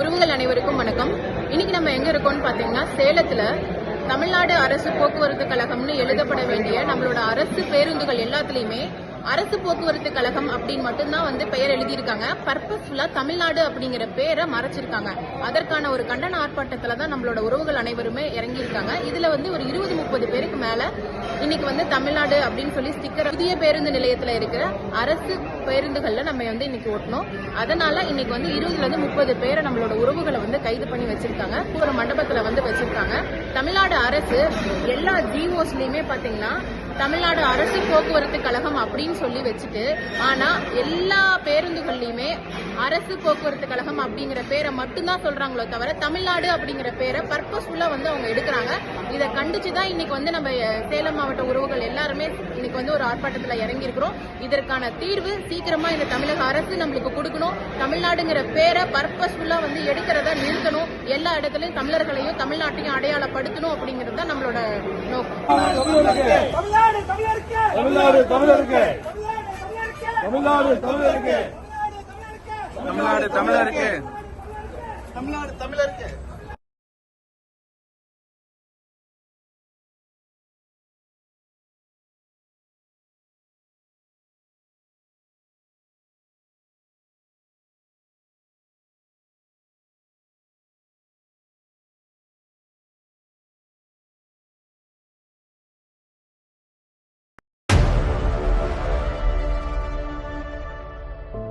உறவுகள் அனைவருக்கும் வணக்கம். இன்னைக்கு நம்ம எங்க இருக்கோம்னு பாத்தீங்கன்னா சேலத்துல தமிழ்நாடு அரசு போக்குவரத்து கழகம்னு எழுதப்பட வேண்டிய நம்மளோட அரசு பேருந்துகள் எல்லாத்துலயுமே அரசு போக்குவரத்து கழகம் அப்படின்னு மட்டும்தான் வந்து பெயர் எழுதியிருக்காங்க. பர்பஸ்ஃபுல்லா தமிழ்நாடு அப்படிங்கிற பேரை மறைச்சிருக்காங்க. அதற்கான ஒரு கண்டன ஆர்ப்பாட்டத்துல தான் நம்மளோட உறவுகள் அனைவருமே இறங்கியிருக்காங்க. இதுல வந்து ஒரு இருபது முப்பது பேருக்கு மேல இன்னைக்கு வந்து தமிழ்நாடு அப்படின்னு சொல்லி ஸ்டிக்கர் புதிய பேருந்து நிலையத்துல இருக்கிற அரசு பேருந்துகள்ல நம்ம வந்து இன்னைக்கு ஓட்டணும். அதனால இன்னைக்கு வந்து இருபதுல இருந்து முப்பது பேரை நம்மளோட உறவுகளை வந்து கைது பண்ணி வச்சிருக்காங்க. ஒரு மண்டபத்துல வந்து வச்சிருக்காங்க. தமிழ்நாடு அரசு எல்லா ஜிஓஸ்லயுமே பாத்தீங்கன்னா தமிழ்நாடு அரசு போக்குவரத்து கழகம் அப்படின்னு சொல்லி வச்சுட்டு ஆனா எல்லா பேருந்துகள்லயுமே அரசு போக்குவரத்து கழகம் அப்படிங்கிற பேரை மட்டும்தான் சொல்றாங்களோ தவிர தமிழ்நாடு அப்படிங்கிற பேரை பர்பஸ்ஃபுல்லா வந்து அவங்க எடுக்கிறாங்க. இதை கண்டிச்சுதான் இன்னைக்கு வந்து நம்ம சேலம் மாவட்ட உறவுகள் எல்லாருமே இன்னைக்கு வந்து ஒரு ஆர்ப்பாட்டத்துல இறங்கியிருக்கிறோம். இதற்கான தீர்வு சீக்கிரமா இந்த தமிழக அரசு நம்மளுக்கு கொடுக்கணும். தமிழ்நாடுங்கிற பேரை பர்பஸ்ஃபுல்லா வந்து எடுக்கிறத நிறுத்தணும். எல்லா இடத்துலயும் தமிழர்களையும் தமிழ்நாட்டையும் அடையாளப்படுத்தணும் அப்படிங்கிறது தான் நம்மளோட நோக்கம். தமிழ்நாடு தமிழ்நாடு தமிழருக்கு! தமிழ்நாடு தமிழருக்கு! தமிழ்நாடு தமிழருக்கு! தமிழ்நாடு தமிழருக்கு!